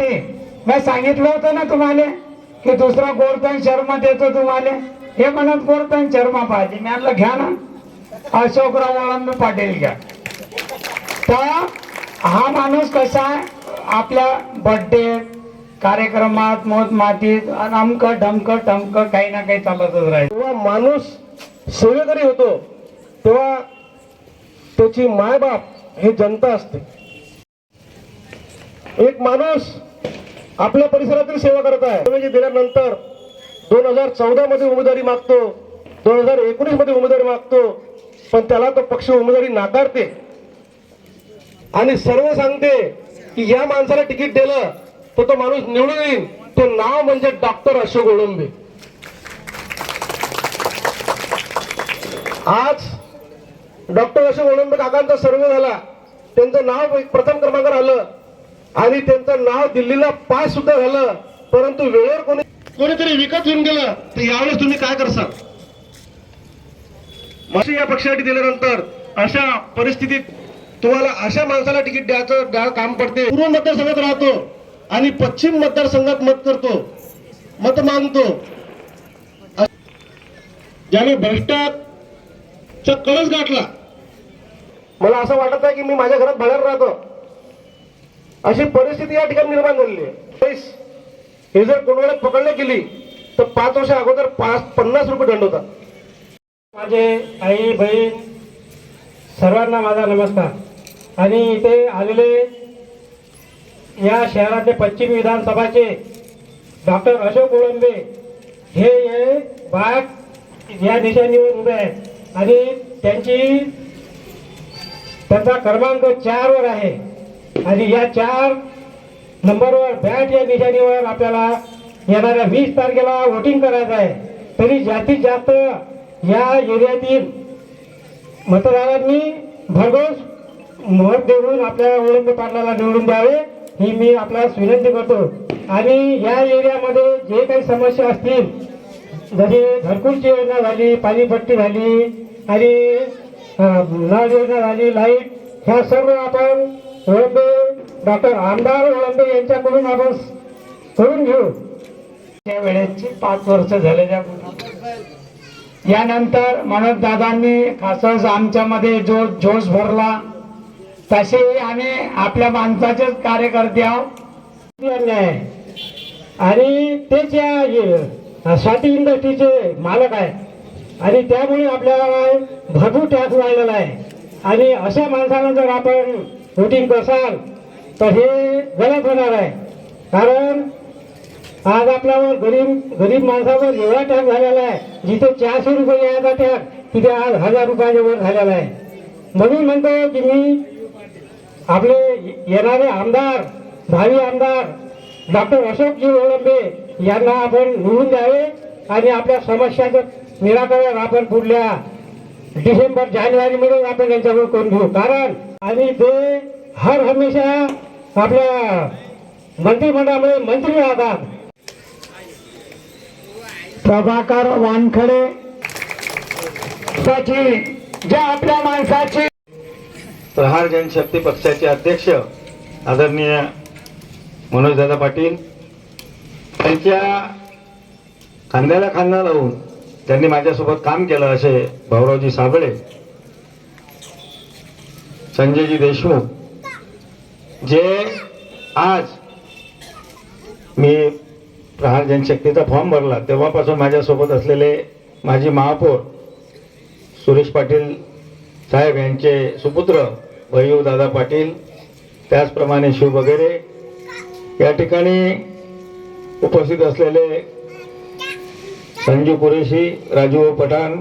मी सांगितलं होतं ना तुम्हाला की दुसरा गोरपॅन शर्मा देतो तुम्हाला. हे म्हणत गोरपॅन शर्मा पाहिजे. मी आणलं घ्या ना. अशोकराव वाळंबे पाटील घ्या. तर हा माणूस कसा आहे? आपल्या बर्थडे कार्यक्रमात मोत मातीत अमक ढमक टमक काही ना काही चालतच राहील जेव्हा माणूस सेवेकरी होतो तेव्हा त्याची मायबाप हे जनता असते. एक माणूस आपल्या परिसरातील सेवा करत आहे. म्हणजे दिल्यानंतर दोन हजार चौदा मध्ये उमेदवारी मागतो. दोन हजार एकोणीसमध्ये उमेदवारी मागतो. पण त्याला तो पक्ष उमेदवारी नाकारते. आणि सर्व सांगते की या माणसाला तिकीट दिलं तर तो माणूस निवडून येईल. तो नाव म्हणजे डॉक्टर अशोक ओळंबे आज डॉक्टर अशोक ओळंबे काकांचा सर्वे झाला. त्यांचं नाव प्रथम क्रमांकावर आलं. आणि त्यांचं नाव दिल्लीला पास सुद्धा झालं परंतु वेळेवर कोणी कोणीतरी विकत घेऊन गेलं तर यावेळेस तुम्ही काय करसाल? मासे या पक्षासाठी दिल्यानंतर अशा परिस्थितीत तुम्हाला अशा माणसाला तिकीट द्यायचं काम पडते. पूर्व मतदारसंघात राहतो आणि पश्चिम मतदारसंघात मत करतो मत मागतो. ज्याने भ्रष्टाचा कळस गाठला. मला असं वाटत आहे की मी माझ्या घरात भाड्यावर राहतो. अशी परिस्थिती या ठिकाणी निर्माण झालेली आहे. हे जर कोणाला पकडले गेली तर पाच वर्ष अगोदर पाच पन्नास रुपये दंड होता. माझे आई बहीण सर्वांना माझा नमस्कार. आणि इथे आलेले या शहराचे पश्चिम विधानसभाचे डॉक्टर अशोक कोळंबे हे हे बाग या निशाणीवर उभे आहेत. आणि त्यांची त्यांचा क्रमांक चारवर आहे. आणि या चार नंबरवर बॅट या निशाणीवर आपल्याला येणाऱ्या वीस तारखेला वोटिंग करायचं आहे. तरी जास्तीत जास्त या एरियातील मतदारांनी भरघोस मत देऊन आपल्या ओळंबे पाटलाला निवडून द्यावे ही मी आपल्यास विनंती करतो. आणि या एरियामध्ये जे काही समस्या असतील जसे घरकुलची योजना झाली पाणीपट्टी झाली आणि नळ योजना झाली लाइट ह्या सर्व आपण ओळंबे डॉक्टर आमदार ओळंबे यांच्याकडून आपण करून घेऊ. त्या वेळेची पाच वर्ष झालेल्या यानंतर मनोज दादांनी खासच आमच्यामध्ये जो जोश भरला तसे आम्ही आपल्या माणसाचेच कार्यकर्ते आहोत. आणि तेच या स्वाती इंडस्ट्रीचे मालक आहे आणि त्यामुळे आपल्याला भरपूर टॅक्स वाढलेला आहे. आणि अशा माणसाला जर आपण वोटिंग करसाल तर हे गलत होणार आहे. कारण आज आपल्यावर गरीब गरीब माणसावर एवढा टॅक्स झालेला आहे जिथे चारशे रुपये यायचा टॅक्स तिथे आज हजार रुपयाच्या वर झालेला आहे. म्हणून म्हणतो की मी आपले येणारे आमदार भावी आमदार डॉक्टर अशोकजी ओळंबे यांना आपण निवडून द्यावे आणि आपल्या समस्याचं निराकरण आपण पुढल्या डिसेंबर जानेवारी मध्ये आपण यांच्याकडून करून घेऊ. कारण आणि ते हर हमेशा आपल्या मंत्रिमंडळामध्ये मंत्री राहतात. प्रभाकर वानखडे ज्या आपल्या माणसाची प्रहार जनशक्ती पक्षाचे अध्यक्ष आदरणीय मनोजदादा पाटील त्यांच्या खांद्याला खांदा लावून त्यांनी माझ्यासोबत काम केलं असे भाऊरावजी साबळे संजयजी देशमुख जे आज मी प्रहार जनशक्तीचा फॉर्म भरला तेव्हापासून माझ्यासोबत असलेले माजी महापौर सुरेश पाटील साहेब यांचे सुपुत्र भैयू दादा पाटील त्याचप्रमाणे शिव वगैरे या ठिकाणी उपस्थित असलेले संजू कुरेशी राजू पठाण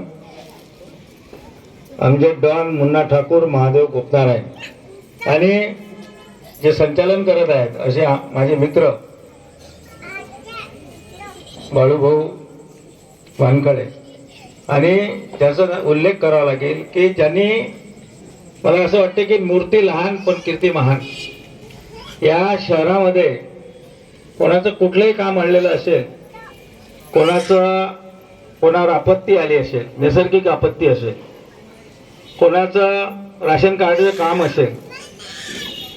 अमजद डॉन मुन्ना ठाकूर महादेव गुप्तार आणि जे संचालन करत आहेत असे माझे मित्र बाळूभाऊ वानखळे आणि त्याचा उल्लेख करावा लागेल की ज्यांनी मला असं वाटतं की मूर्ती लहान पण कीर्ती महान. या शहरामध्ये कोणाचं कुठलंही काम आणलेलं असेल कोणाचं कोणावर आपत्ती आली असेल नैसर्गिक आपत्ती असेल कोणाचं राशन कार्डचं काम असेल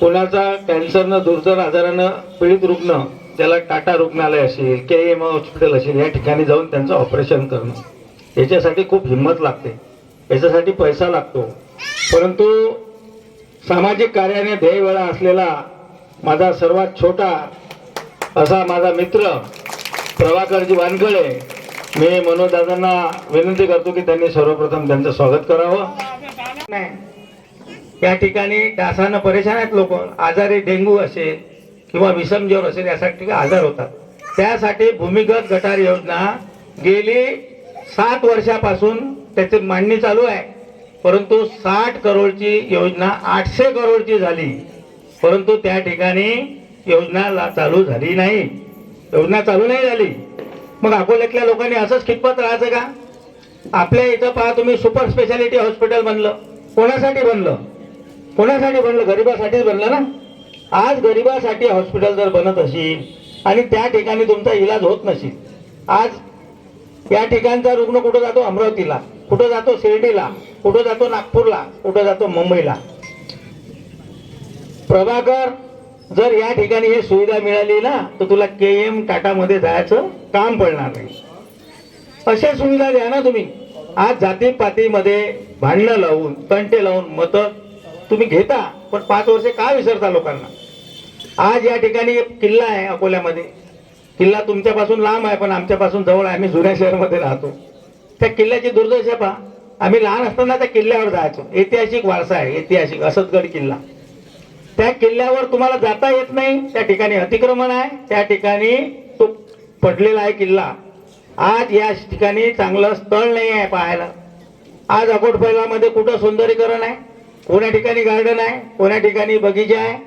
कोणाचा कॅन्सरनं दुर्धर आजारानं पीडित रुग्ण त्याला टाटा रुग्णालय असेल के एम हॉस्पिटल असेल या ठिकाणी जाऊन त्यांचं ऑपरेशन करणं. याच्यासाठी खूप हिंमत लागते. याच्यासाठी पैसा लागतो. परंतु सामाजिक कार्याने ध्येय वेळा असलेला माझा सर्वात छोटा असा माझा मित्र प्रभाकरजी वानकडे मी मनोजदादांना विनंती करतो की त्यांनी सर्वप्रथम त्यांचं स्वागत करावं. नाही. या ठिकाणी डासानं परेशान आहेत लोक. आजारी डेंग्यू असेल किंवा विषम ज्वर असेल यासाठी आजार होतात. त्यासाठी भूमिगत गटार योजना गेली सात वर्षापासून त्याची मांडणी चालू आहे. परंतु साठ करोडची योजना आठशे करोडची झाली. परंतु त्या ठिकाणी योजना ला- चालू झाली नाही. योजना चालू नाही झाली. मग अकोल्यातल्या लोकांनी असंच खितपत राहायचं का? आपल्या इथं पहा तुम्ही सुपर स्पेशालिटी हॉस्पिटल बनलं. कोणासाठी बनलं? कोणासाठी बनलं? गरिबासाठीच बनलं ना? आज गरिबासाठी हॉस्पिटल जर बनत असेल आणि त्या ठिकाणी तुमचा इलाज होत नसेल आज या ठिकाणचा रुग्ण कुठं जातो? अमरावतीला. कुठं जातो? शिर्डीला. कुठं जातो? नागपूरला. कुठं जातो? मुंबईला. प्रभाकर जर या ठिकाणी हे सुविधा मिळाली ना तर तुला के एम टाटामध्ये जायचं काम पडणार नाही. अशा सुविधा द्या ना तुम्ही. आज जाती पातीमध्ये भांडणं लावून तंटे लावून मतं तुम्ही घेता पण पाच वर्षे का विसरता लोकांना? आज या ठिकाणी एक किल्ला आहे अकोल्यामध्ये. किल्ला तुमच्यापासून लांब आहे पण आमच्यापासून जवळ आहे. आम्ही जुन्या शहरामध्ये राहतो. त्या किल्ल्याची दुर्दशा पहा. आम्ही लहान असताना त्या किल्ल्यावर जायचो. ऐतिहासिक वारसा आहे ऐतिहासिक असदगड किल्ला. त्या किल्ल्यावर तुम्हाला जाता येत नाही. त्या ठिकाणी अतिक्रमण आहे. त्या ठिकाणी तो पडलेला आहे किल्ला. आज या ठिकाणी चांगलं स्थळ नाही आहे पाहायला. आज अकोटपैलामध्ये कुठं सौंदर्यीकरण आहे? कोण्या ठिकाणी गार्डन आहे? कोण्या ठिकाणी बगीचा आहे?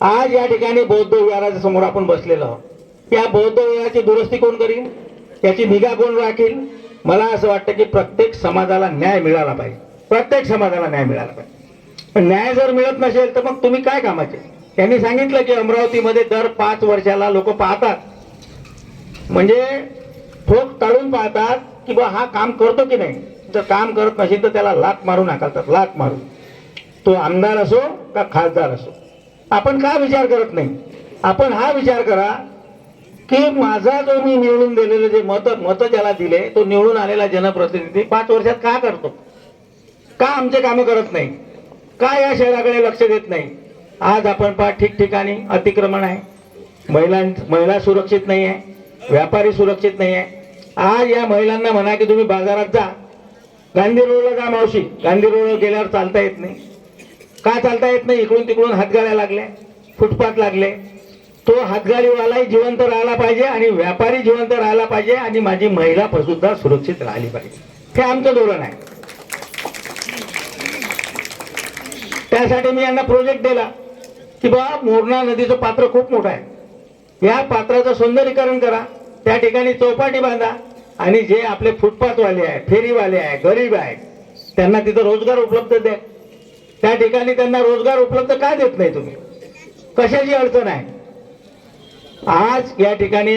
आज या ठिकाणी बौद्ध विहाराच्या समोर आपण बसलेलो आहोत. या बौद्ध विहाराची दुरुस्ती कोण करील? त्याची निगा कोण राखील? मला असं वाटतं की प्रत्येक समाजाला न्याय मिळाला पाहिजे. प्रत्येक समाजाला न्याय मिळाला पाहिजे. पण न्याय जर मिळत नसेल तर मग तुम्ही काय कामाचे? त्यांनी सांगितलं की अमरावतीमध्ये दर पाच वर्षाला लोक पाहतात. म्हणजे ठोक टाळून पाहतात की बा हा काम करतो की नाही? जर काम करत नसेल तर त्याला लात मारून हाकलतात लात मारून तो आमदार असो का खासदार असो. आपण का विचार करत नाही? आपण हा विचार करा की माझा जो मी निवडून दिलेले जे मत मत ज्याला दिले तो निवडून आलेला जनप्रतिनिधी पाच वर्षात का करतो? का आमचे कामं करत नाही? का या शहराकडे लक्ष देत नाही? आज आपण पहा ठिकठिकाणी अतिक्रमण आहे. महिलां महिला सुरक्षित नाही आहे. व्यापारी सुरक्षित नाही आहे. आज या महिलांना म्हणा की तुम्ही बाजारात जा. गांधी रोडला जा मावशी. गांधी रोडवर गेल्यावर चालता येत नाही. का चालता येत नाही? इकडून तिकडून हातगाड्या लागल्या. फुटपाथ लागले. तो हातगाडीवालाही जिवंत राहिला पाहिजे आणि व्यापारी जिवंत राहिला पाहिजे आणि माझी महिला सुद्धा सुरक्षित राहिली पाहिजे. हे आमचं धोरण आहे. त्यासाठी मी यांना प्रोजेक्ट दिला. की बा मोरणा नदीचं पात्र खूप मोठं आहे. या पात्राचं सौंदर्यीकरण करा. त्या ठिकाणी चौपाटी बांधा. आणि जे आपले फुटपाथवाले आहे फेरीवाले आहे गरीब आहे त्यांना तिथं रोजगार उपलब्ध द्या. त्या ठिकाणी त्यांना रोजगार उपलब्ध का देत नाही तुम्ही? कशाची अडचण आहे? आज या ठिकाणी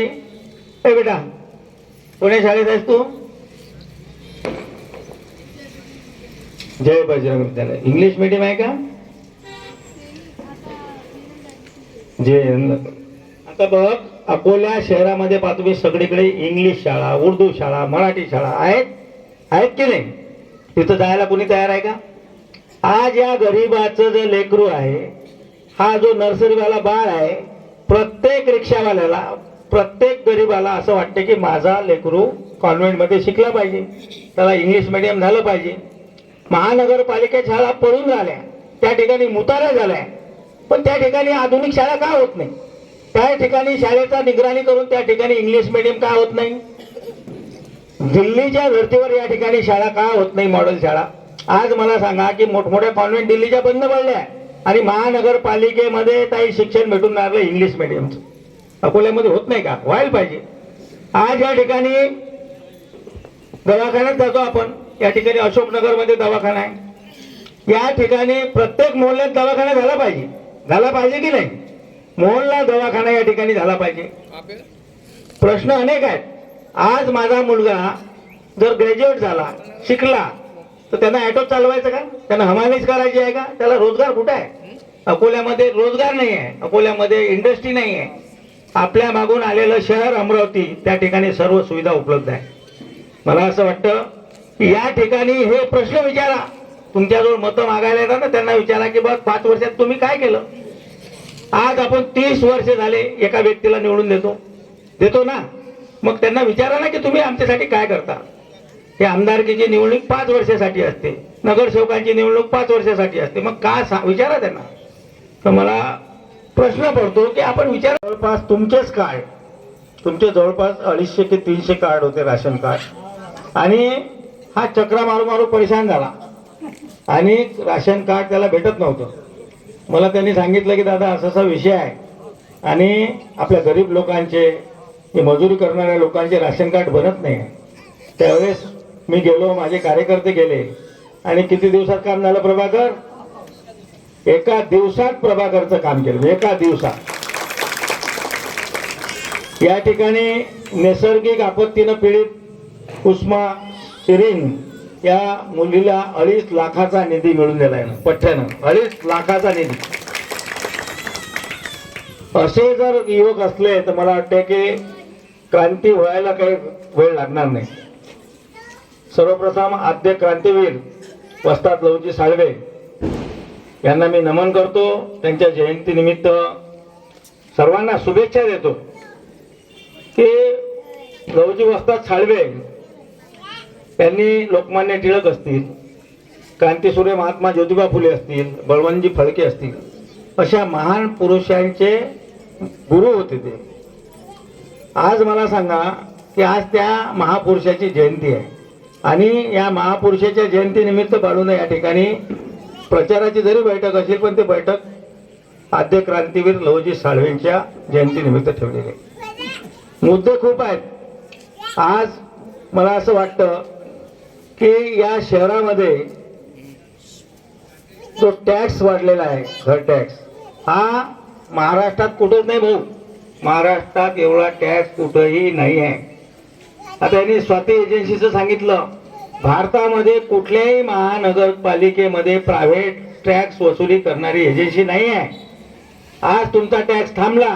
ए बेटा कोण्या शाळेत आहेस तू? जय बजरंग विद्यालय. इंग्लिश मीडियम आहे का? जे आता बघ अकोल्या शहरामध्ये पाहतो तुम्ही सगळीकडे इंग्लिश शाळा उर्दू शाळा मराठी शाळा आहेत. आहेत की नाही? तिथं जायला कोणी तयार आहे का? आज या गरीबाचं जे लेकरू आहे हा जो नर्सरीवाला बाळ आहे प्रत्येक रिक्षावाल्याला प्रत्येक गरीबाला असं वाटते की माझा लेकरू कॉन्व्हेंटमध्ये शिकला पाहिजे. त्याला इंग्लिश मिडियम झालं पाहिजे. महानगरपालिकेत शाळा पळून झाल्या त्या ठिकाणी मुतारा झाल्या. पण त्या ठिकाणी आधुनिक शाळा का होत नाही? त्या ठिकाणी शाळेचा निगराणी करून त्या ठिकाणी इंग्लिश मिडियम का होत नाही? दिल्लीच्या धर्तीवर या ठिकाणी शाळा का होत नाही मॉडेल शाळा? आज मला सांगा की मोठमोठ्या कॉन्व्हेंट दिल्लीच्या बंद पडल्या आणि महानगरपालिकेमध्ये काही शिक्षण भेटून राहिलं इंग्लिश मिडियमचं अकोल्यामध्ये होत नाही का? व्हायला पाहिजे. आज या ठिकाणी दवाखान्यात जातो आपण. या ठिकाणी अशोकनगरमध्ये दवाखाना आहे. या ठिकाणी प्रत्येक मोहल्ल्यात दवाखाना झाला पाहिजे. झाला पाहिजे की नाही? मोहल्ला दवाखाना या ठिकाणी झाला पाहिजे. प्रश्न अनेक आहेत. आज माझा मुलगा जर ग्रॅज्युएट झाला शिकला तर त्यांना ॲटो चालवायचं का? त्यांना हमालीच करायची आहे का? त्याला रोजगार कुठे आहे? अकोल्यामध्ये रोजगार नाही आहे. अकोल्यामध्ये इंडस्ट्री नाही आहे. आपल्या मागून आलेलं शहर अमरावती त्या ठिकाणी सर्व सुविधा उपलब्ध आहे. मला असं वाटतं की या ठिकाणी हे प्रश्न विचारा. तुमच्याजवळ मतं मागायला येतात ना त्यांना विचारा की बघ पाच वर्षात तुम्ही काय केलं? आज आपण तीस वर्ष झाले एका व्यक्तीला निवडून देतो. देतो ना. मग त्यांना विचारा ना की तुम्ही आमच्यासाठी काय करता? हे आमदारकीची निवडणूक पाच वर्षासाठी असते. नगरसेवकांची निवडणूक पाच वर्षासाठी असते. मग का सा- विचारा त्यांना. तर मला प्रश्न पडतो की आपण विचार जवळपास तुमचेच काय तुमचे जवळपास अडीचशे ते तीनशे कार्ड होते राशन कार्ड. आणि हा चक्रा मारू मारू परेशान झाला. आणि राशन कार्ड त्याला भेटत नव्हतं. मला त्यांनी सांगितलं की दादा असा असा विषय आहे. आणि आपल्या गरीब लोकांचे मजुरी करणाऱ्या लोकांचे राशन कार्ड बनत नाही. त्यावेळेस मी गेलो माझे कार्यकर्ते गेले. आणि किती दिवसात काम झालं प्रभाकर? एका दिवसात प्रभाकरचं काम केलं म्हणजे एका दिवसात. या ठिकाणी नैसर्गिक आपत्तीनं पीडित उष्मा सिरिंग या मुलीला अडीच लाखाचा निधी मिळून दिलाय पठ्ठ्यानं. अडीच लाखाचा निधी. असे जर युवक असले तर मला वाटते की क्रांती व्हायला काही वेळ लागणार नाही. सर्वप्रथम आद्य क्रांतीवीर वस्ताद लवजी साळवे यांना मी नमन करतो. त्यांच्या जयंतीनिमित्त सर्वांना शुभेच्छा देतो की लवजी वस्ताद साळवे यांनी लोकमान्य टिळक असतील क्रांतीसूर्य महात्मा ज्योतिबा फुले असतील बळवंतजी फडके असतील अशा महान पुरुषांचे गुरु होते ते. आज मला सांगा की आज त्या महापुरुषाची जयंती आहे. आणि या महापुरुषाच्या जयंतीनिमित्त बाळून या ठिकाणी प्रचाराची जरी बैठक असेल पण ते बैठक आद्य क्रांतीवीर लवजी साळवेंच्या जयंतीनिमित्त ठेवलेली आहे. मुद्दे खूप आहेत. आज मला असं वाटतं की या शहरामध्ये जो टॅक्स वाढलेला आहे घर टॅक्स हा महाराष्ट्रात कुठंच नाही भाऊ. महाराष्ट्रात एवढा टॅक्स कुठंही नाही आहे. आता यांनी स्वाती एजन्सीचं सांगितलं भारतामध्ये कुठल्याही महानगरपालिकेमध्ये प्रायव्हेट टॅक्स वसुली करणारी एजन्सी नाही आहे. आज तुमचा टॅक्स थांबला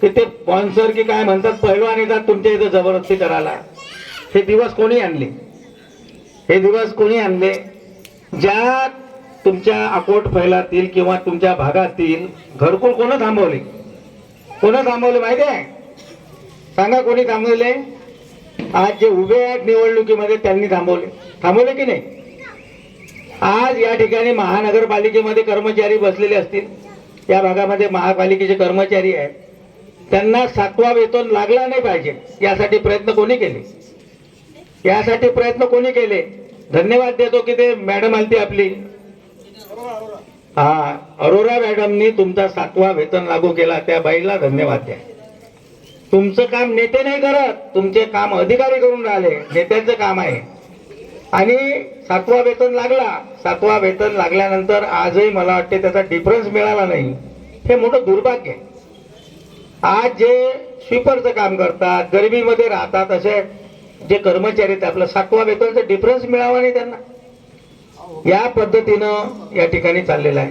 की ते स्पॉन्सर की काय म्हणतात पहिलवान येतात तुमच्या इथं जबरदस्ती करायला. हे दिवस कोणी आणले? हे दिवस कोणी आणले? ज्या तुमच्या अकोट फैलातील किंवा तुमच्या भागातील घरकुल कोण थांबवले? कोण थांबवले माहिती आहे? सांगा कोणी थांबवले? आज जे उभे आहेत निवडणुकीमध्ये त्यांनी थांबवले. थांबवले की नाही? आज या ठिकाणी महानगरपालिकेमध्ये कर्मचारी बसलेले असतील. या भागामध्ये महापालिकेचे कर्मचारी आहेत. त्यांना सातवा वेतन लागला नाही पाहिजे. यासाठी प्रयत्न कोणी केले? यासाठी प्रयत्न कोणी केले? धन्यवाद देतो की ते मॅडम आलती आपली. हा अरोरा मॅडमनी तुमचा सातवा वेतन लागू केला त्या बाईला धन्यवाद द्या. तुमचं काम नेते नाही करत तुमचे काम अधिकारी करून राहिले नेत्यांचं काम आहे. आणि सातवा वेतन लागला सातवा वेतन लागल्यानंतर आजही मला वाटते त्याचा डिफरन्स मिळाला नाही. हे मोठं दुर्भाग्य आहे. आज जे स्वीपरचं काम करतात गरिबीमध्ये राहतात असे जे कर्मचारी आहेत आपलं सातवा वेतनचा डिफरन्स मिळावा नाही त्यांना. या पद्धतीनं या ठिकाणी चाललेलं आहे.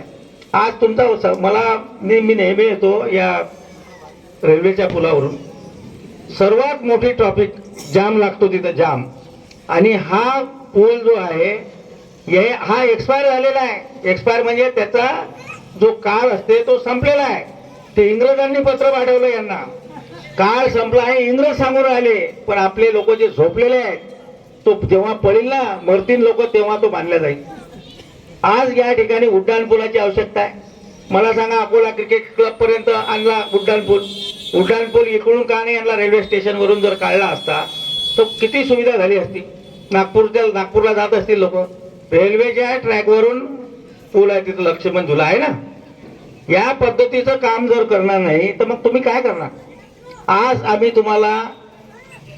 आज तुमचा मला मी मी नेहमी येतो या रेल्वेच्या पुलावरून. सर्वात मोठी ट्रॉफिक जाम लागतो तिथं जाम आणि हा पूल जो आहे हे हा एक्सपायर झालेला आहे. एक्सपायर म्हणजे त्याचा जो काळ असते तो संपलेला आहे. ते इंग्रजांनी पत्र पाठवलं यांना. काळ संपला आहे इंग्रज सांगून राहिले. पण आपले लोक जे झोपलेले आहेत तो जेव्हा पडेल ना मरतील लोक तेव्हा तो बांधला जाईल. आज या ठिकाणी उड्डाणपुलाची आवश्यकता आहे. मला सांगा अकोला क्रिकेट क्लब पर्यंत आणला उड्डाणपूल उड्डाणपूल इकडून का नाही आणला? रेल्वे स्टेशनवरून जर काढला असता तर किती सुविधा झाली असती? नागपूरच्या नागपूरला जात असतील लोक. रेल्वेच्या ट्रॅकवरून पूल आहे तिथं लक्ष्मण झुला आहे ना? या पद्धतीचं काम जर करणार नाही तर मग तुम्ही काय करणार? आज आम्ही तुम्हाला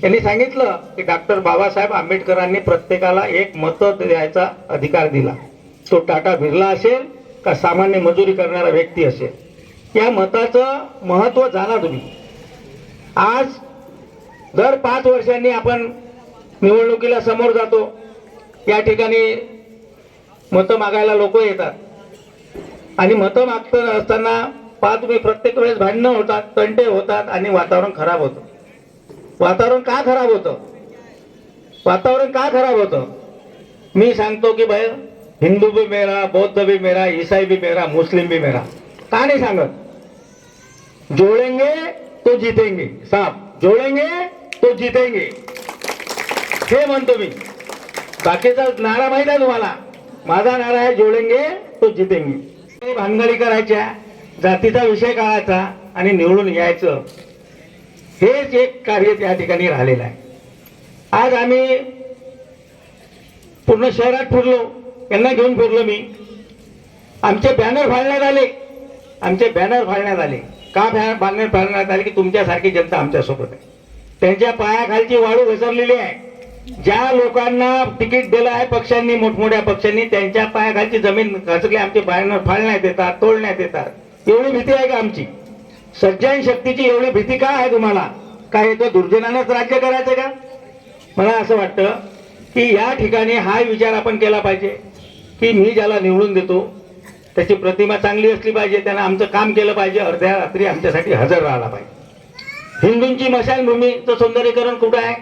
यांनी सांगितलं की डॉक्टर बाबासाहेब आंबेडकरांनी प्रत्येकाला एक मत द्यायचा अधिकार दिला. तो टाटा बिर्ला असेल का सामान्य मजुरी करणारा व्यक्ती असेल. या मताचं महत्त्व जाणा तुम्ही. आज दर पाच वर्षांनी आपण निवडणुकीला समोर जातो. या ठिकाणी मतं मागायला लोक येतात. आणि मतं मागत असताना पहा तुम्ही प्रत्येक वेळेस भांडणं होतात तंटे होतात आणि वातावरण खराब होतं. वातावरण का खराब होतं? वातावरण का खराब होतं? मी सांगतो की भाई हिंदू भी मेरा बौद्ध भी मेरा ईसाई भी मेरा मुस्लिम भी मेरा. का नाही सांगत? जोडेंगे तो जीतेंगे. साफ जोडेंगे तो जीतेंगे. हे म्हणतो मी. बाकीचा नारा माहीत आहे तुम्हाला? माझा नारा आहे जोडेंगे तो जितेंगे. भानगडी करायच्या. जातीचा विषय काढायचा आणि निवडून यायचं हेच एक कार्य त्या ठिकाणी राहिलेलं आहे. आज आम्ही पूर्ण शहरात फिरलो यांना घेऊन फिरलो मी. आमचे बॅनर फाळण्यात आले. आमचे बॅनर फाळण्यात आले. का बॅनर फाळण्यात आले की तुमच्यासारखी जनता आमच्यासोबत आहे. त्यांच्या पायाखालची वाळू घसरलेली आहे. ज्या लोकांना तिकीट दिलं आहे पक्षांनी मोठमोठ्या पक्षांनी त्यांच्या पायाखालची जमीन घसरली आमचे बॅनर फाळण्यात येतात तोडण्यात येतात. एवढी भीती आहे का आमची? सज्जन शक्तीची एवढी भीती का आहे तुम्हाला? काय येतो दुर्जनानंच राज्य करायचं का? मला असं वाटतं की या ठिकाणी हा विचार आपण केला पाहिजे की मी ज्याला निवडून देतो त्याची प्रतिमा चांगली असली पाहिजे त्यानं आमचं काम केलं पाहिजे अर्ध्या रात्री आमच्यासाठी हजर राहिला पाहिजे. हिंदूंची मशानभूमीचं सौंदर्यीकरण कुठं आहे?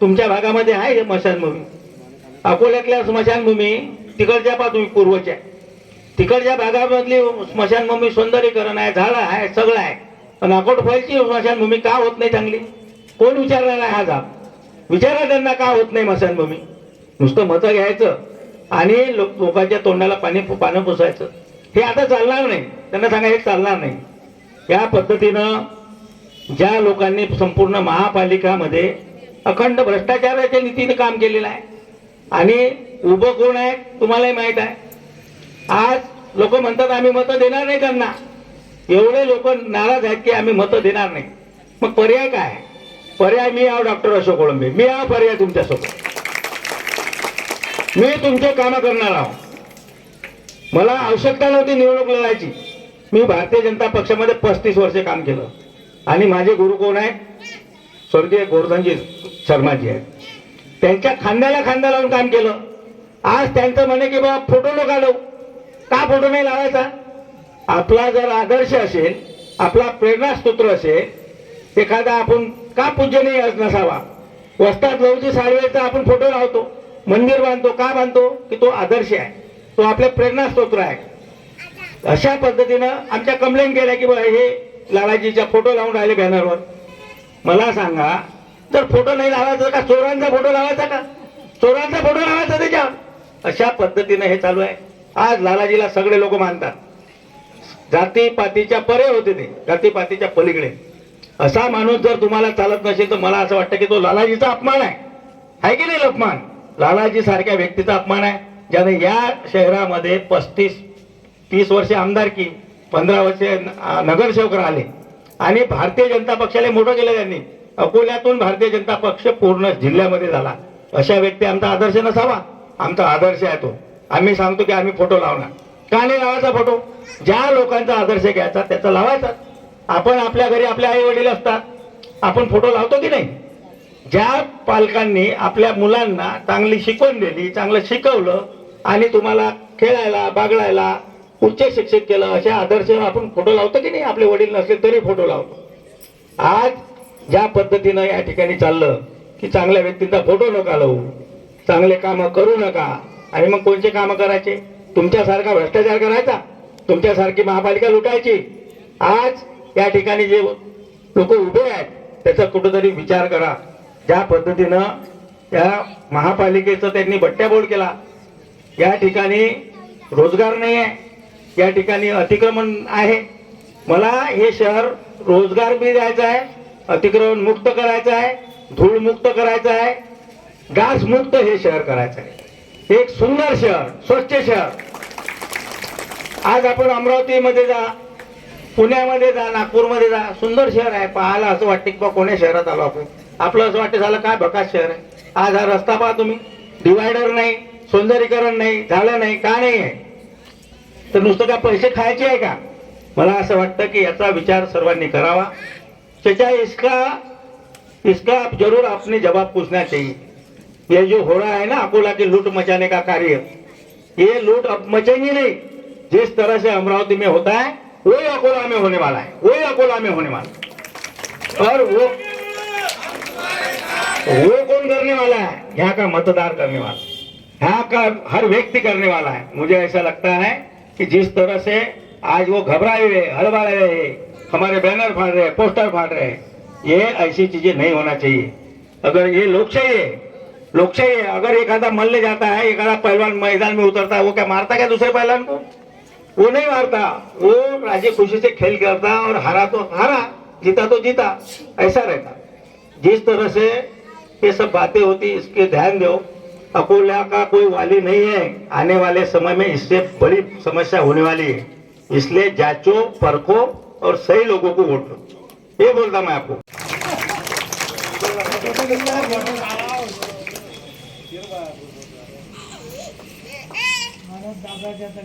तुमच्या भागामध्ये आहे हे मशानभूमी. अकोल्यातल्या स्मशानभूमी तिकडच्या पा तुम्ही पूर्वच्या तिकडच्या भागामधली स्मशानभूमी सौंदर्यीकरण आहे झाडं आहे सगळं आहे. पण अकोटफळची स्मशानभूमी का होत नाही चांगली? कोण विचारणार आहे हा जाब विचारा त्यांना का होत नाही स्मशानभूमी? नुसतं मतं घ्यायचं आणि लोक लोकांच्या तोंडाला पाणी पानं पुसायचं. हे आता चालणार नाही. त्यांना सांगा हे चालणार नाही. या पद्धतीनं ज्या लोकांनी संपूर्ण महापालिकामध्ये अखंड भ्रष्टाचाराच्या नीतीने काम केलेलं आहे आणि उभं कोण आहे तुम्हालाही माहीत आहे. आज लोक म्हणतात आम्ही मतं देणार नाही त्यांना. एवढे लोक नाराज आहेत की आम्ही मतं देणार नाही. मग पर्याय काय? पर्याय मी आहो डॉक्टर अशोक कोळंबे. मी आहो पर्याय तुमच्यासोबत. मी तुमचे कामं करणार आहो. मला आवश्यकता नव्हती निवडणूक लढायची. मी भारतीय जनता पक्षामध्ये पस्तीस वर्षे काम केलं. आणि माझे गुरु कोण आहेत? स्वर्गीय गोवर्धनजी शर्माजी आहेत. त्यांच्या खांद्याला खांदा लावून काम केलं. आज त्यांचं म्हणे की बाबा फोटो नका लावू का फोटो नाही लावायचा? आपला जर आदर्श असेल आपला प्रेरणास्तोत्र असेल एखादा आपण का पूजनीय नसावा? वस्तात लवची साडवेचा आपण फोटो लावतो मंदिर बांधतो का बांधतो? की तो आदर्श आहे तो आपल्या प्रेरणास्तोत्र आहे. अशा पद्धतीनं आमच्या कंप्लेंट केल्या की बा हे लालाजीच्या फोटो लावून राहिले बॅनरवर मला सांगा जर फोटो नाही लावायचा का? चोरांचा फोटो लावायचा का? चोरांचा फोटो लावायचा त्याच्यावर. अशा पद्धतीनं हे चालू आहे. आज लालाजीला सगळे लोक मानतात. जातीपातीच्या परे होते ते जातीपातीच्या पलीकडे. असा माणूस जर तुम्हाला चालत नसेल तर मला असं वाटतं की तो लालाजीचा अपमान आहे. आहे की नाही अपमान? लालाजी सारख्या व्यक्तीचा अपमान आहे ज्याने या शहरामध्ये पस्तीस तीस वर्षे आमदारकी पंधरा वर्षे नगरसेवक राहिले. आणि भारतीय जनता पक्षाला मोठं केलं त्यांनी. अकोल्यातून भारतीय जनता पक्ष पूर्ण जिल्ह्यामध्ये झाला. अशा व्यक्ती आमचा आदर्श नसावा. आमचा आदर्श आहे तो. आम्ही सांगतो की आम्ही फोटो लावणार. का नाही लावायचा फोटो. ज्या लोकांचा आदर्श घ्यायचा त्याचा लावायचा. आपण आपल्या घरी आपले आई वडील असतात. आपण फोटो लावतो की नाही? ज्या पालकांनी आपल्या मुलांना चांगली शिकवण दिली चांगलं शिकवलं आणि तुम्हाला खेळायला बागडायला उच्च शिक्षित केलं अशा आदर्श आपण फोटो लावतो की नाही? आपले वडील नसले तरी फोटो लावतो. आज ज्या पद्धतीनं या ठिकाणी चाललं की चांगल्या व्यक्तींचा फोटो नका लावू चांगले कामं करू नका आणि मग कोणते कामं करायचे? तुमच्यासारखा भ्रष्टाचार करायचा? तुमच्यासारखी महापालिका लुटायची? आज या ठिकाणी जे लोक उभे आहेत त्याचा कुठंतरी विचार करा. ज्या पद्धतीनं या महापालिकेचं त्यांनी बट्ट्याबोळ केला. या ठिकाणी रोजगार नाही आहे. या ठिकाणी अतिक्रमण आहे. मला हे शहर रोजगार बी द्यायचं आहे अतिक्रमण मुक्त करायचं आहे धूळ मुक्त करायचं आहे डास मुक्त हे शहर करायचं आहे. एक सुंदर शहर स्वच्छ शहर. आज आपण अमरावतीमध्ये जा पुण्यामध्ये जा नागपूरमध्ये जा सुंदर शहर आहे पाहायला असं वाटते की बा कोण्या शहरात आलो आपण. आपलं असं वाटतं झालं काय भकास शहर आहे. आज हा रस्ता पहा तुम्ही. डिवायडर नाही सौंदर्यीकरण नाही झालं नाही का नाही आहे? तर नुसतं का पैसे खायचे आहे का? मला असं वाटतं की याचा विचार सर्वांनी करावा. त्याच्या इसका इसका जरूर आपने जवाब पूछना चाहिए ये जो हो रहा है ना अकोला के लूट मचाने का कार्य, ये लूट अब मचेंगी नहीं। जिस तरह से अमरावती में होता है, वही अकोला में होने वाला है, वही अकोला में होने वाला और वो वो कौन करने वाला है? यहाँ का मतदार करने वाला यहाँ का हर व्यक्ति करने वाला है। मुझे ऐसा लगता है कि जिस तरह से आज वो घबराए हुए हड़बड़ाए हुए, हमारे बैनर फाड़ रहे, पोस्टर फाड़ रहे, ये ऐसी चीज़ें नहीं होना चाहिए। अगर ये लोकशाही है लोकशाही अगर आधा मल्ले जाता है आधा पहलवान मैदान में उतरता है, वो क्या मारता क्या दूसरे पहलवान को? वो नहीं मारता। वो राज़ी खुशी से खेल करता और हारा तो हारा, जीता तो जीता, ऐसा रहता। जिस तरह से ये सब बातें होती, इसके ध्यान दो। अकोला का कोई वाली नहीं है। आने वाले समय में इससे बड़ी समस्या होने वाली है। इसलिए जांचो, परखो और सही लोगों को वोट दो। ये बोलता मैं आपको। দাদা দাদা